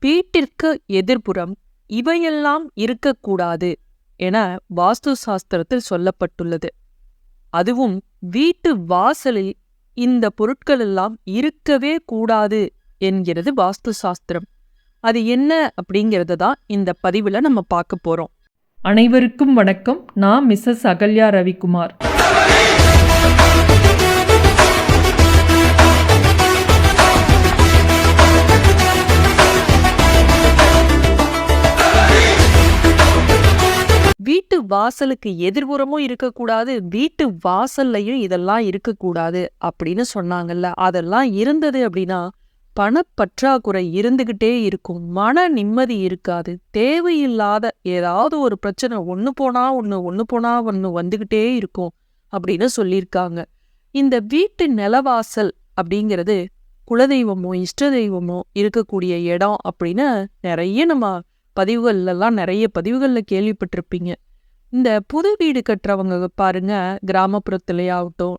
வீட்டிற்கு எதிர்ப்புறம் இவையெல்லாம் இருக்கக்கூடாது என வாஸ்து சாஸ்திரத்தில் சொல்லப்பட்டுள்ளது. அதுவும் வீட்டு வாசலில் இந்த பொருட்களெல்லாம் இருக்கவே கூடாது என்கிறது வாஸ்து சாஸ்திரம் அது என்ன அப்படிங்கிறத தான் இந்த பதிவில் நம்ம பார்க்க போகிறோம் அனைவருக்கும் வணக்கம். நான் மிஸ்ஸஸ் அகல்யா ரவிக்குமார். வாசலுக்கு எதிர்புறமும் இருக்கக்கூடாது வீட்டு வாசல்லையும் இதெல்லாம் இருக்கக்கூடாது அப்படின்னு சொன்னாங்கல்ல. அதெல்லாம் இருந்தது அப்படின்னா பணப்பற்றாக்குறை இருந்துகிட்டே இருக்கும். மன நிம்மதி இருக்காது. தேவையில்லாத ஏதாவது ஒரு பிரச்சனை ஒன்று போனா ஒன்று ஒன்று போனா ஒன்று வந்துகிட்டே இருக்கும் அப்படின்னு சொல்லியிருக்காங்க. இந்த வீட்டு நிலவாசல் அப்படிங்கிறது குலதெய்வமோ இஷ்ட தெய்வமோ இருக்கக்கூடிய இடம் அப்படின்னு நிறைய நம்ம பதிவுகள்லாம் நிறைய பதிவுகளில் கேள்விப்பட்டிருப்பீங்க. இந்த புது வீடு கட்டுறவங்க பாருங்க கிராமப்புறத்திலே ஆகட்டும்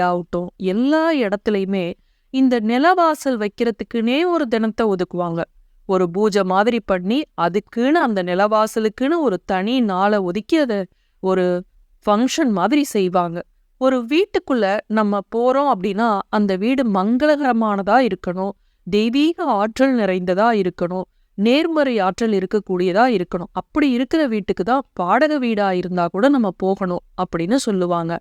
ஆகட்டும் எல்லா இடத்துலையுமே இந்த நிலவாசல் வைக்கிறதுக்குன்னே ஒரு தினத்தை ஒதுக்குவாங்க. ஒரு பூஜை மாதிரி பண்ணி அதுக்குன்னு அந்த நிலவாசலுக்குன்னு ஒரு தனி நாளை ஒதுக்கி அதை ஒரு ஃபங்க்ஷன் மாதிரி செய்வாங்க. ஒரு வீட்டுக்குள்ள நம்ம போறோம் அப்படின்னா அந்த வீடு மங்களகரமானதா இருக்கணும். தெய்வீக ஆற்றல் நிறைந்ததா இருக்கணும். நேர்மறை ஆற்றல் இருக்கக்கூடியதா இருக்கணும். அப்படி இருக்கிற வீட்டுக்கு தான் பாடக வீடா இருந்தா கூட நம்ம போகணும் அப்படின்னு சொல்லுவாங்க.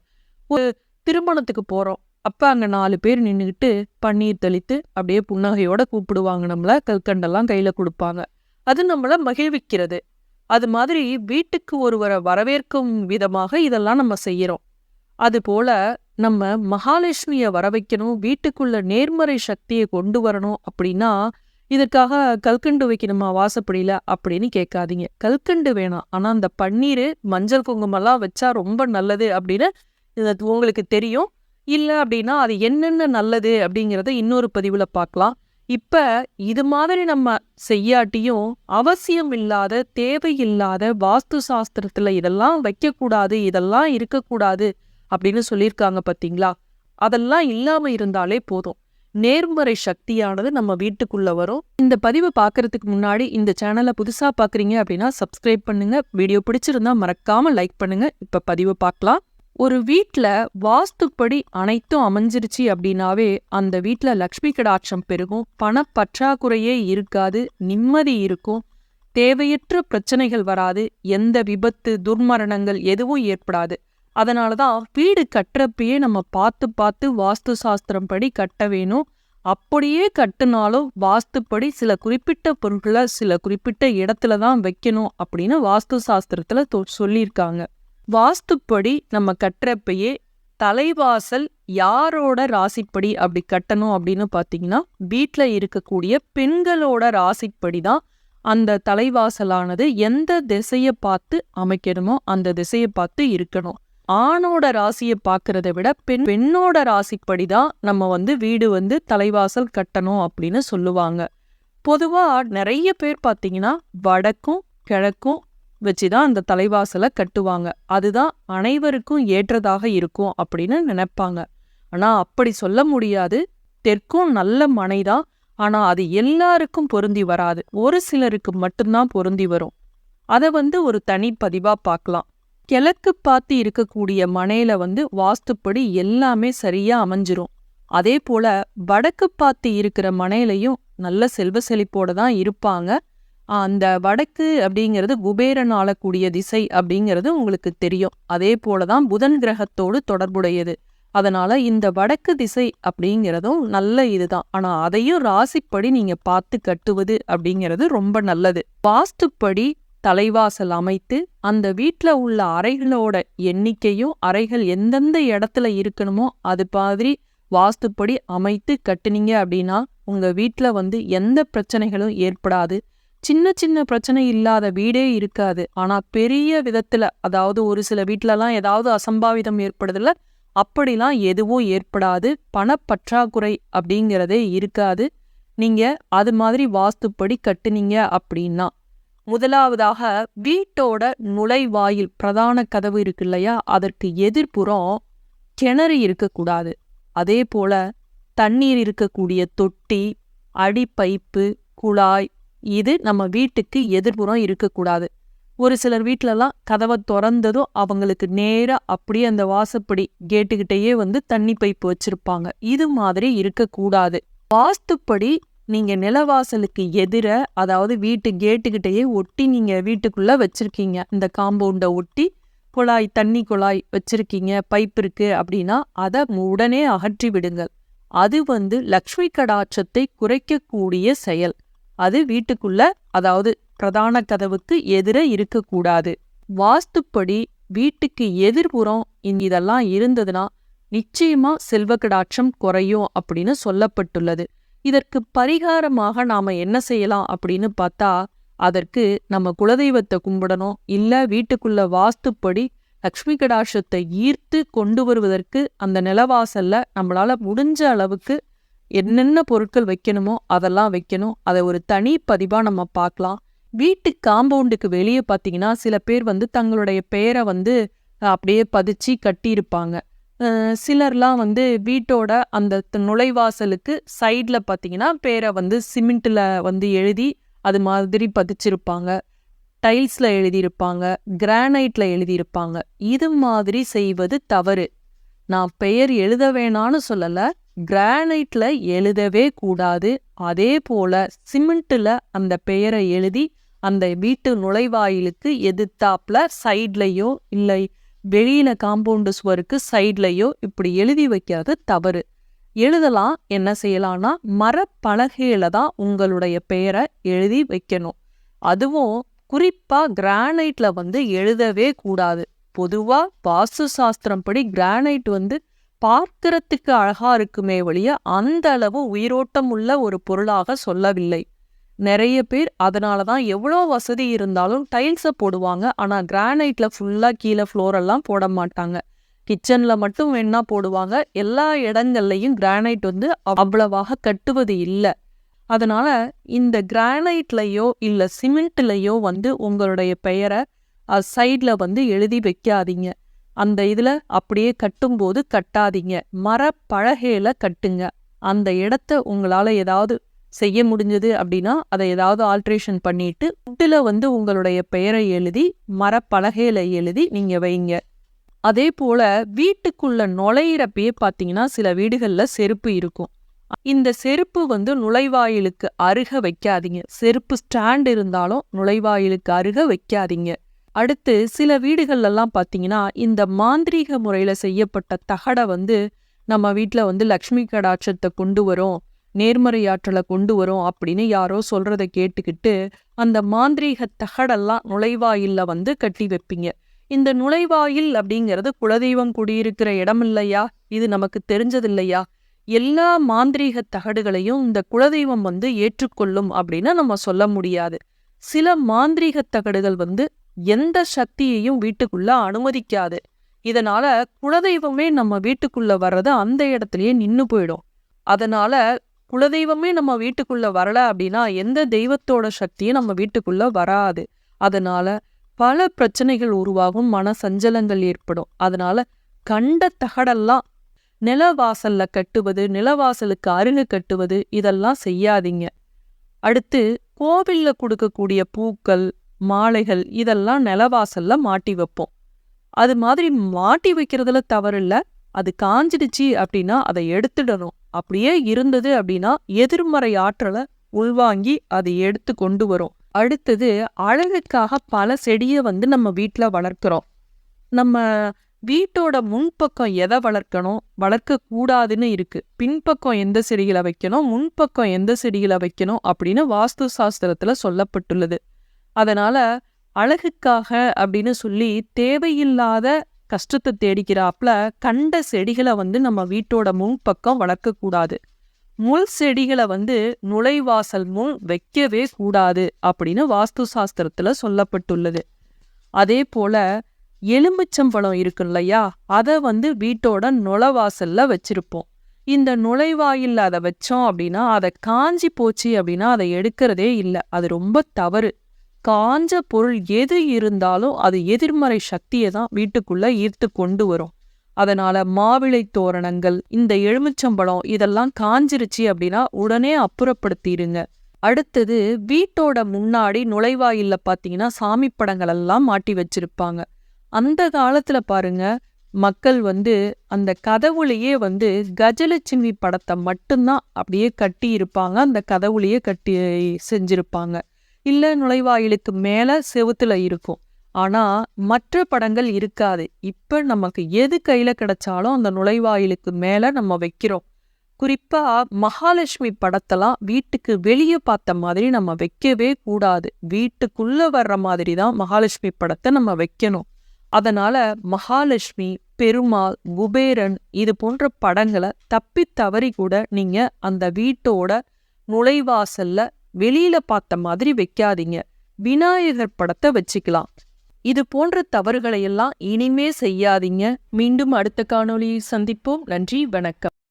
ஒரு திருமணத்துக்கு போறோம். அப்ப அங்க நாலு பேர் நின்றுக்கிட்டு பன்னீர் தெளித்து அப்படியே புன்னகையோட கூப்பிடுவாங்க. நம்மள கல்கண்டெல்லாம் கையில கொடுப்பாங்க. அது நம்மள மகிழ்விக்கிறது. அது மாதிரி வீட்டுக்கு ஒருவரை வரவேற்கும் விதமாக இதெல்லாம் நம்ம செய்யறோம். அது போல நம்ம மகாலட்சுமியை வர வைக்கணும் வீட்டுக்குள்ள நேர்மறை சக்தியை கொண்டு வரணும் அப்படின்னா இதற்காக கல்கண்டு வைக்கணுமா வாசப்படியில அப்படின்னு கேட்காதீங்க. கல்கண்டு வேணாம். ஆனா அந்த பன்னீர் மஞ்சள் குங்குமம்லாம் வச்சா ரொம்ப நல்லது அப்படின்னு இது உங்களுக்கு தெரியும். இல்ல அப்படின்னா அது என்னென்ன நல்லது அப்படிங்கிறத இன்னொரு பதிவுல பார்க்கலாம். இப்ப இது மாதிரி நம்ம செய்யாட்டியும் அவசியம் இல்லாத தேவையில்லாத வாஸ்து சாஸ்திரத்துல இதெல்லாம் வைக்கக்கூடாது இதெல்லாம் இருக்கக்கூடாது அப்படின்னு சொல்லியிருக்காங்க பாத்தீங்களா? அதெல்லாம் இல்லாம இருந்தாலே போதும். நேர்மறை சக்தியானது நம்ம வீட்டுக்குள்ள வரும். இந்த பதிவை பார்க்கறதுக்கு முன்னாடி இந்த சேனலை புதுசா பாக்குறீங்க அப்படின்னா சப்ஸ்கிரைப் பண்ணுங்க. வீடியோ பிடிச்சிருந்தா மறக்காம லைக் பண்ணுங்க. இப்ப பதிவை பார்க்கலாம். ஒரு வீட்ல வாஸ்துப்படி அனைத்தும் அமைஞ்சிருச்சு அப்படின்னாவே அந்த வீட்ல லக்ஷ்மி கடாட்சம் பெருகும். பணப்பற்றாக்குறையே இருக்காது. நிம்மதி இருக்கும். தேவையற்ற பிரச்சனைகள் வராது. எந்த விபத்து துர்மரணங்கள் எதுவும் ஏற்படாது. அதனால தான் வீடு கட்டுறப்பயே நம்ம பார்த்து பார்த்து வாஸ்து சாஸ்திரம் படி கட்ட வேணும். அப்படியே கட்டுனாலும் வாஸ்துப்படி சில குறிப்பிட்ட பொருட்களை சில குறிப்பிட்ட இடத்துல தான் வைக்கணும் அப்படின்னு வாஸ்து சாஸ்திரத்துல சொல்லியிருக்காங்க. வாஸ்துப்படி நம்ம கட்டுறப்பயே தலைவாசல் யாரோட ராசிப்படி அப்படி கட்டணும் அப்படின்னு பார்த்தீங்கன்னா வீட்டில் இருக்கக்கூடிய பெண்களோட ராசிப்படி தான் அந்த தலைவாசலானது எந்த திசையை பார்த்து அமைக்கணுமோ அந்த திசையை பார்த்து இருக்கணும். ஆணோட ராசியை பார்க்கறத விட பெண் பெண்ணோட ராசிப்படி தான் நம்ம வந்து வீடு வந்து தலைவாசல் கட்டணும் அப்படின்னு சொல்லுவாங்க. பொதுவா நிறைய பேர் பார்த்தீங்கன்னா வடக்கும் கிழக்கும் வச்சு தான் அந்த தலைவாசலை கட்டுவாங்க. அதுதான் அனைவருக்கும் ஏற்றதாக இருக்கும் அப்படின்னு நினைப்பாங்க. ஆனா அப்படி சொல்ல முடியாது. தெற்கும் நல்ல மனை தான் ஆனா அது எல்லாருக்கும் பொருந்தி வராது. ஒரு சிலருக்கு மட்டும்தான் பொருந்தி வரும். அதை வந்து ஒரு தனிப்பதிவாக பதிவா பார்க்கலாம். கிழக்கு பார்த்து இருக்கக்கூடிய மனையில வந்து வாஸ்துப்படி எல்லாமே சரியா அமைஞ்சிரும். அதே போல வடக்கு பார்த்து இருக்கிற மனையிலையும் நல்ல செல்வ செழிப்போட தான் இருப்பாங்க. அந்த வடக்கு அப்படிங்கிறது குபேரன் ஆளக்கூடிய திசை அப்படிங்கிறது உங்களுக்கு தெரியும். அதே போல தான் புதன் கிரகத்தோடு தொடர்புடையது. அதனால இந்த வடக்கு திசை அப்படிங்கிறதும் நல்ல இதுதான். ஆனா அதையும் ராசிப்படி நீங்க பார்த்து கட்டுவது அப்படிங்கிறது ரொம்ப நல்லது. வாஸ்துப்படி தலைவாசல் அமைத்து அந்த வீட்ல உள்ள அறைகளோட எண்ணிக்கையும் அறைகள் எந்தெந்த இடத்துல இருக்கணுமோ அது மாதிரி வாஸ்துப்படி அமைத்து கட்டுனீங்க அப்படின்னா உங்க வீட்டில் வந்து எந்த பிரச்சனைகளும் ஏற்படாது. சின்ன சின்ன பிரச்சனை இல்லாத வீடே இருக்காது. ஆனா பெரிய விதத்துல அதாவது ஒரு சில வீட்லலாம் ஏதாவது அசம்பாவிதம் ஏற்படுதுல அப்படிலாம் எதுவும் ஏற்படாது. பணப்பற்றாக்குறை அப்படிங்கிறதே இருக்காது. நீங்க அது மாதிரி வாஸ்துப்படி கட்டுனீங்க அப்படின்னா முதலாவதாக வீட்டோட நுழைவாயில் பிரதான கதவு இருக்கு இல்லையா? அதற்கு எதிர்ப்புறம் கிணறு இருக்கக்கூடாது. அதே போல தண்ணீர் இருக்கக்கூடிய தொட்டி அடி பைப்பு குழாய் இது நம்ம வீட்டுக்கு எதிர்புறம் இருக்கக்கூடாது. ஒரு சிலர் வீட்டிலலாம் கதவை திறந்ததும் அவங்களுக்கு நேரா அப்படியே அந்த வாசப்படி கேட்டுக்கிட்டேயே வந்து தண்ணி பைப்பு வச்சிருப்பாங்க. இது மாதிரி இருக்கக்கூடாது. வாஸ்துப்படி நீங்க நிலவாசலுக்கு எதிர அதாவது வீட்டு கேட்டுக்கிட்டேயே ஒட்டி நீங்க வீட்டுக்குள்ள வச்சிருக்கீங்க. இந்த காம்பவுண்டை ஒட்டி குழாய் தண்ணி குழாய் வச்சிருக்கீங்க பைப் இருக்கு அப்படின்னா அதை உடனே அகற்றி விடுங்கள். அது வந்து லக்ஷ்மி கடாட்சத்தை குறைக்கக்கூடிய செயல். அது வீட்டுக்குள்ள அதாவது பிரதான கதவுக்கு எதிர இருக்கக்கூடாது. வாஸ்துப்படி வீட்டுக்கு எதிர்புறம் இதெல்லாம் இருந்ததுன்னா நிச்சயமா செல்வ கடாட்சம் குறையும் அப்படின்னு சொல்லப்பட்டுள்ளது. இதற்கு பரிகாரமாக நாம என்ன செய்யலாம் அப்படின்னு பார்த்தா அதற்கு நம்ம குலதெய்வத்தை கும்பிடணும் இல்ல வீட்டுக்குள்ள வாஸ்துப்படி லக்ஷ்மி கடாட்சத்தை ஈர்த்து கொண்டு வருவதற்கு அந்த நிலவாசல்ல நம்மளால முடிஞ்ச அளவுக்கு என்னென்ன பொருட்கள் வைக்கணுமோ அதெல்லாம் வைக்கணும். அதை ஒரு தனி பதிவா நம்ம பார்க்கலாம். வீட்டு காம்பவுண்டுக்கு வெளியே பார்த்தீங்கன்னா சில பேர் வந்து தங்களுடைய பெயரை வந்து அப்படியே பதிச்சு கட்டியிருப்பாங்க. சிலர்லாம் வந்து வீட்டோட அந்த நுழைவாசலுக்கு சைடில் பார்த்தீங்கன்னா பேரை வந்து சிமெண்ட்டில் வந்து எழுதி அது மாதிரி பதிச்சிருப்பாங்க. டைல்ஸில் எழுதியிருப்பாங்க. கிரானைட்ல எழுதியிருப்பாங்க. இது மாதிரி செய்வது தவறு. நான் பெயர் எழுத வேணான்னு சொல்லல. கிரானைட்ல எழுதவே கூடாது. அதே போல சிமெண்ட்டில் அந்த பெயரை எழுதி அந்த வீட்டு நுழைவாயிலுக்கு எதிர்த்தாப்பில் சைட்லேயோ இல்லை வெளியில காம்பவுண்டு சுவருக்கு சைட்லயோ இப்படி எழுதி வைக்கிறது தவறு. எழுதலாம் என்ன செய்யலாம்னா மரப்பலகையில தான் உங்களுடைய பெயரை எழுதி வைக்கணும். அதுவும் குறிப்பா கிரானைட்ல வந்து எழுதவே கூடாது. பொதுவா வாஸ்து சாஸ்திரம் படி கிரானைட் வந்து பார்க்கறதுக்கு அழகா இருக்குமே ஒழிய அந்த அளவு உயிரோட்டம் உள்ள ஒரு பொருளாக சொல்லவில்லை. நிறைய பேர் அதனால தான் எவ்வளோ வசதி இருந்தாலும் டைல்ஸை போடுவாங்க. ஆனால் கிரானைட்ல ஃபுல்லாக கீழே ஃப்ளோரெல்லாம் போட மாட்டாங்க. கிச்சனில் மட்டும் வேணா போடுவாங்க. எல்லா இடங்கள்லையும் கிரானைட் வந்து அவ்வளவாக கட்டுவது இல்லை. அதனால இந்த கிரானைட்லயோ இல்லை சிமெண்ட்லயோ வந்து உங்களுடைய பெயரை சைடில் வந்து எழுதி வைக்காதீங்க. அந்த இதில் அப்படியே கட்டும்போது கட்டாதீங்க. மர பழகையில் கட்டுங்க. அந்த இடத்த உங்களால் ஏதாவது செய்ய முடிஞ்சது அப்படின்னா அதை ஏதாவது ஆல்ட்ரேஷன் பண்ணிட்டு உட்டில் வந்து உங்களுடைய பெயரை எழுதி மரப்பலகையில் எழுதி நீங்க வைங்க. அதே போல வீட்டுக்குள்ள நுழையிறப்பயே பார்த்தீங்கன்னா சில வீடுகளில் செருப்பு இருக்கும். இந்த செருப்பு வந்து நுழைவாயிலுக்கு அருக வைக்காதீங்க. செருப்பு ஸ்டாண்ட் இருந்தாலும் நுழைவாயிலுக்கு அருக வைக்காதீங்க. அடுத்து சில வீடுகள்லாம் பார்த்தீங்கன்னா இந்த மாந்திரீக முறையில செய்யப்பட்ட தகடை வந்து நம்ம வீட்டில் வந்து லக்ஷ்மி கடாட்சத்தை கொண்டு வரும். நேர்மறையாற்றலை கொண்டு வரும் அப்படின்னு யாரோ சொல்றத கேட்டுக்கிட்டு அந்த மாந்திரீக தகடெல்லாம் நுழைவாயில்ல வந்து கட்டி வைப்பீங்க. இந்த நுழைவாயில் அப்படிங்கிறது குலதெய்வம் குடியிருக்கிற இடம் இல்லையா இது நமக்கு தெரிஞ்சது இல்லையா எல்லா மாந்திரீக தகடுகளையும் இந்த குலதெய்வம் வந்து ஏற்றுக்கொள்ளும் அப்படின்னு நம்ம சொல்ல முடியாது. சில மாந்திரீக தகடுகள் வந்து எந்த சக்தியையும் வீட்டுக்குள்ள அனுமதிக்காது. இதனால குலதெய்வமே நம்ம வீட்டுக்குள்ள வர்றது அந்த இடத்துலயே நின்னு போயிடும். அதனால குலதெய்வமே நம்ம வீட்டுக்குள்ள வரல அப்படின்னா எந்த தெய்வத்தோட சக்தியும் நம்ம வீட்டுக்குள்ள வராது. அதனால பல பிரச்சனைகள் உருவாகும் மன சஞ்சலங்கள் ஏற்படும். அதனால கண்ட தகடெல்லாம் நிலவாசல்ல கட்டுவது நிலவாசலுக்கு அருகு கட்டுவது இதெல்லாம் செய்யாதீங்க. அடுத்து கோவில்ல கொடுக்கக்கூடிய பூக்கள் மாலைகள் இதெல்லாம் நிலவாசல்ல மாட்டி வைப்போம். அது மாதிரி மாட்டி வைக்கிறதுல தவறில்லை. அது காஞ்சிடுச்சு அப்படின்னா அதை எடுத்துடணும். அப்படியே இருந்தது அப்படின்னா எதிர்மறை ஆற்றலை உள்வாங்கி அதை எடுத்து கொண்டு வரும். அடுத்தது அழகுக்காக பல செடியை வந்து நம்ம வீட்டில் வளர்க்குறோம். நம்ம வீட்டோட முன்பக்கம் எதை வளர்க்கணும்? வளர்க்கக்கூடாதுன்னு இருக்குது இருக்கு. பின்பக்கம் எந்த செடிகளை வைக்கணும்? முன்பக்கம் எந்த செடிகளை வைக்கணும்? அப்படின்னு வாஸ்து சாஸ்திரத்துல சொல்லப்பட்டுள்ளது. அதனால அழகுக்காக அப்படின்னு சொல்லி தேவையில்லாத கஷ்டத்தை தேடிக்கிறாப்புல கண்ட செடிகளை வந்து நம்ம வீட்டோட முன்பக்கம் வளர்க்கக்கூடாது. முள் செடிகளை வந்து நுழைவாசல் முன் வைக்கவே கூடாது அப்படின்னு வாஸ்து சாஸ்திரத்துல சொல்லப்பட்டுள்ளது. அதே போல எலுமிச்சம்பழம் இருக்கு இல்லையா அதை வந்து வீட்டோட நுழைவாசலில் வச்சிருப்போம். இந்த நுழைவாயில்ல அதை வச்சோம் அப்படின்னா அதை காஞ்சி போச்சு அப்படின்னா அதை எடுக்கிறதே இல்லை. அது ரொம்ப தவறு. காஞ்ச பொருள் எது இருந்தாலும் அது எதிர்மறை சக்தியை தான் வீட்டுக்குள்ள ஈர்த்து கொண்டு வரும். அதனால மாவிளை தோரணங்கள் இந்த எலுமிச்சம்பழம் இதெல்லாம் காஞ்சிருச்சு அப்படின்னா உடனே அப்புறப்படுத்திடுங்க அடுத்தது வீட்டோட முன்னாடி நுழைவாயில்ல பாத்தீங்கன்னா சாமி படங்கள் எல்லாம் மாட்டி வச்சிருப்பாங்க. அந்த காலத்துல பாருங்க மக்கள் வந்து அந்த கதவுலையே வந்து கஜலட்சுமி படத்தை மட்டும்தான் அப்படியே கட்டி இருப்பாங்க அந்த கதவுலையே கட்டி செஞ்சிருப்பாங்க. இல்ல நுழைவாயிலுக்கு மேல செவுத்துல இருக்கும். ஆனா மற்ற படங்கள் இருக்காது. இப்ப நமக்கு எது கையில கிடைச்சாலும் அந்த நுழைவாயிலுக்கு மேல நம்ம வைக்கிறோம். குறிப்பா மகாலட்சுமி படத்தெல்லாம் வீட்டுக்கு வெளியே பார்த்த மாதிரி நம்ம வைக்கவே கூடாது. வீட்டுக்குள்ள வர்ற மாதிரி தான் மகாலட்சுமி படத்தை நம்ம வைக்கணும். அதனால மகாலட்சுமி பெருமாள் குபேரன் இது போன்ற படங்களை தப்பி தவறி கூட நீங்க அந்த வீட்டோட நுழைவாசல்ல வெளியில பார்த்த மாதிரி வைக்காதீங்க. விநாயகர் படத்தை வச்சுக்கலாம். இது போன்ற தவறுகளை எல்லாம் இனிமே செய்யாதீங்க. மீண்டும் அடுத்த காணொளியை சந்திப்போம். நன்றி வணக்கம்.